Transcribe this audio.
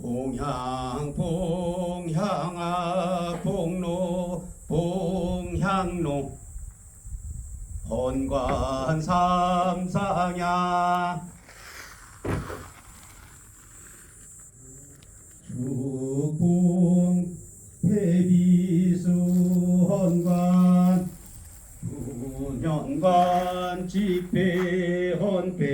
봉향 봉향아 봉로 봉향로. 헌관 삼상야. 주공 폐비수 헌관. 분연관 집회 헌배.